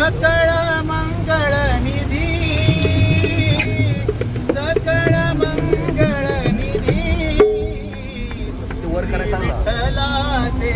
सकळ मंगळ निधी. सकळ मंगळ निधी. विठ्ठलाचे